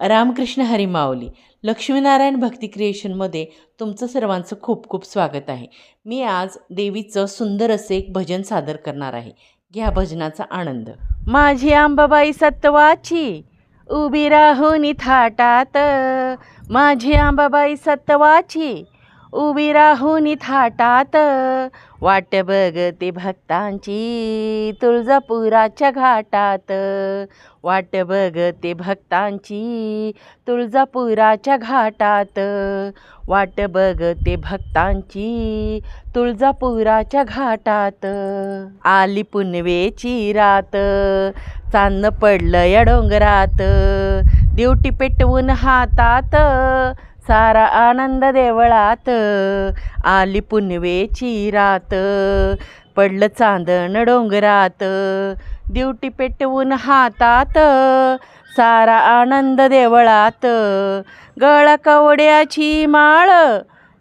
रामकृष्ण हरीमाऊली लक्ष्मीनारायण भक्ती क्रिएशनमध्ये तुमचं सर्वांचं खूप खूप स्वागत आहे. मी आज देवीचं सुंदर असे एक भजन सादर करणार आहे. घ्या भजनाचा आनंद. माझी आंबाबाई सत्वाची उभी राहून थाटात. माझी आंबाबाई सत्वाची उभी राहून थाटात वाट बघते भक्तांची तुळजापुराच्या घाटात. वाट बघते भक्तांची तुळजापुराच्या घाटात. वाट बघते भक्तांची तुळजापुराच्या घाटात. आली पुनवेची रात. चांदणं पडलं या डोंगरात. दिवटी पेटवून हातात. सारा आनंद देवळात. आली पुनवेची रात पडलं चांदण डोंगरात. दिवटी पेटवून हातात. सारा आनंद देवळात. गळा कवड्याची माळ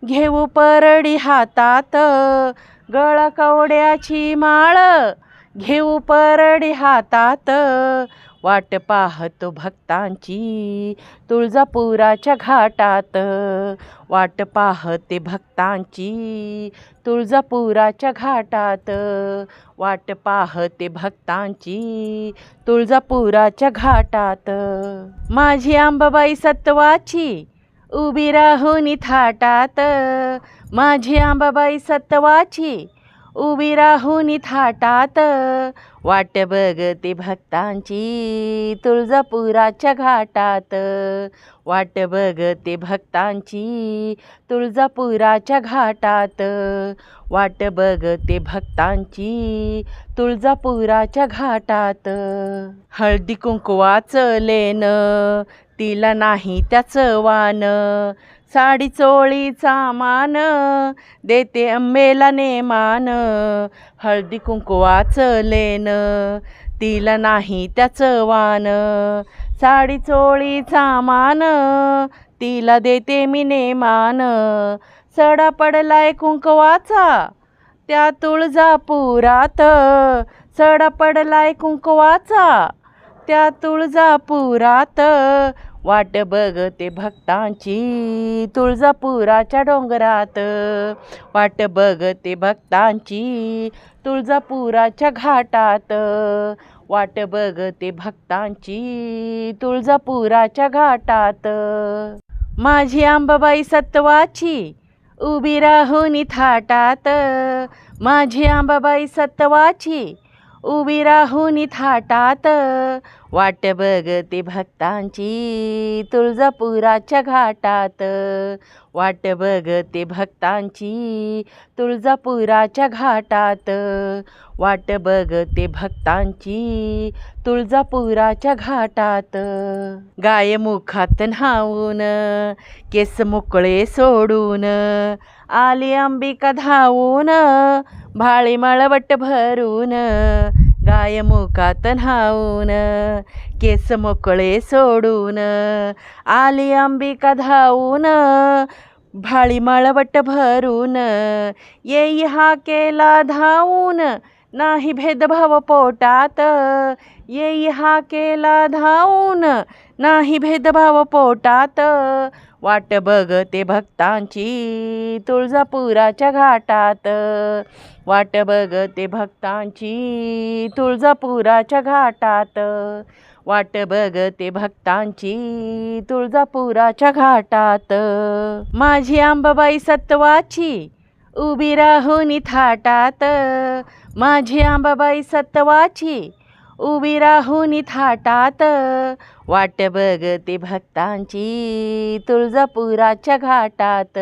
घेऊ परडी हातात. गळा कवड्याची माळ घेऊ परडी हातात. वाट पाहतो भक्तांची तुळजापुराच्या घाटात. वाट पाहते भक्तांची तुळजापुराच्या घाटात. वाट पाहते भक्तांची तुळजापुराच्या घाटात. माझी आंबाबाई सत्वाची उभी राहून थाटात. माझी आंबाबाई सत्वाची उभी राहून थाटात वाट बघते भक्तांची तुळजापुराच्या घाटात. वाट बघते भक्तांची तुळजापुराच्या घाटात. वाट बघते भक्तांची तुळजापुराच्या घाटात. हळदी कुंकवाचं लेन तिला नाही त्याचं वान साडी चोळीचा मान देते अंबेला नेमान. हळदी कुंकवाचं लेन तिला नाही त्याचं वान. साडी चोळीचा मान तिला देते मी नेमान. सडा पडलाय कुंकवाचा त्या तुळजापुरात. सडा पडलाय कुंकवाचा त्या तुळजापुरात. वाट बघते भक्तांची तुळजापुराच्या डोंगरात. वाट बघते भक्तांची तुळजापुराच्या घाटात. वाट बघते भक्तांची तुळजापुराच्या घाटात. माझी आंबाबाई सत्वाची उभी राहून थाटात. माझी आंबाबाई सत्वाची उभी राहून थाटात वाट बघते भक्तांची तुळजापुराच्या घाटात. वाट बघते भक्तांची तुळजापुराच्या घाटात. वाट बघते भक्तांची तुळजापुराच्या घाटात. गाय मुखात न्हावून केस मोकळे सोडून आली अंबिका धावून भाळी मळवट भरून गाय मुखात न्हावून केस मोकळे सोडून आली अंबिका धावून भाळी मळवट भरून येई हा केला धावून नाही भेदभाव पोटात येई हा केला धावून नाही भेदभाव पोटात वाट बघते भक्तांची तुळजापुराच्या घाटात. वाट बघते भक्तांची तुळजापुराच्या घाटात. वाट बघते भक्तांची तुळजापुराच्या घाटात. माझी आंबाबाई सत्वाची उभी राहून थाटात. माझी आंबाबाई सत्वाची उभी राहून थाटात वाट बघते भक्तांची तुळजापुराच्या घाटात.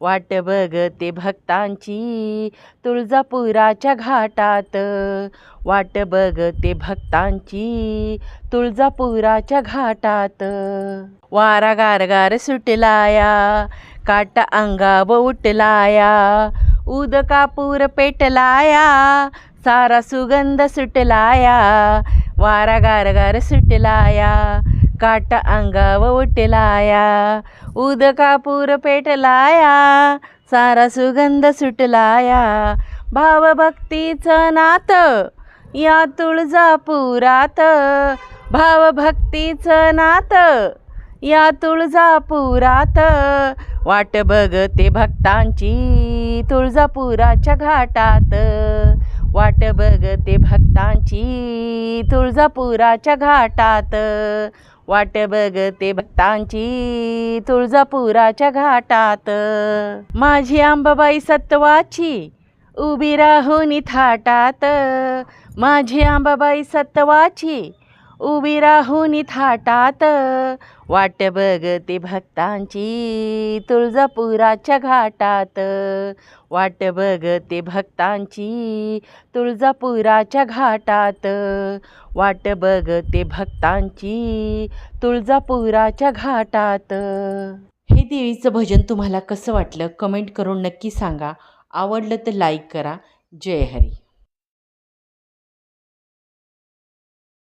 वाट बघते भक्तांची तुळजापुराच्या घाटात. वाट बघते भक्तांची तुळजापुराच्या घाटात. वारा गारगार सुटलाया काटा अंगाव उठलाया उदकापूर पेटलाया सारा सुगंध सुटलाया वारा गारगार सुटलाया काटा अंगाव उठलाया उदकापूर पेटलाया सारा सुगंध सुटलाया. भावभक्तीचं नातं या तुळजापुरात भावभक्तीचं नातं या तुळजापुरात. वाट बघते भक्तांची तुळजापुराच्या घाटात. वाट बघते भक्तांची तुळजापुराच्या घाटात. वाट बघते भक्तांची तुळजापुराच्या घाटात. माझी आंबाबाई सत्वाची उभी राहून थाटात. माझी आंबाबाई सत्वाची उभी राहून थाटात वाट बघते भक्तांची तुळजापुराच्या घाटात. वाट बघते भक्तांची तुळजापुराच्या घाटात. वाट बघते भक्तांची तुळजापुराच्या घाटात. हे देवीचं भजन तुम्हाला कसं वाटलं? कमेंट करून नक्की सांगा. आवडलं तर लाईक करा. जय हरी.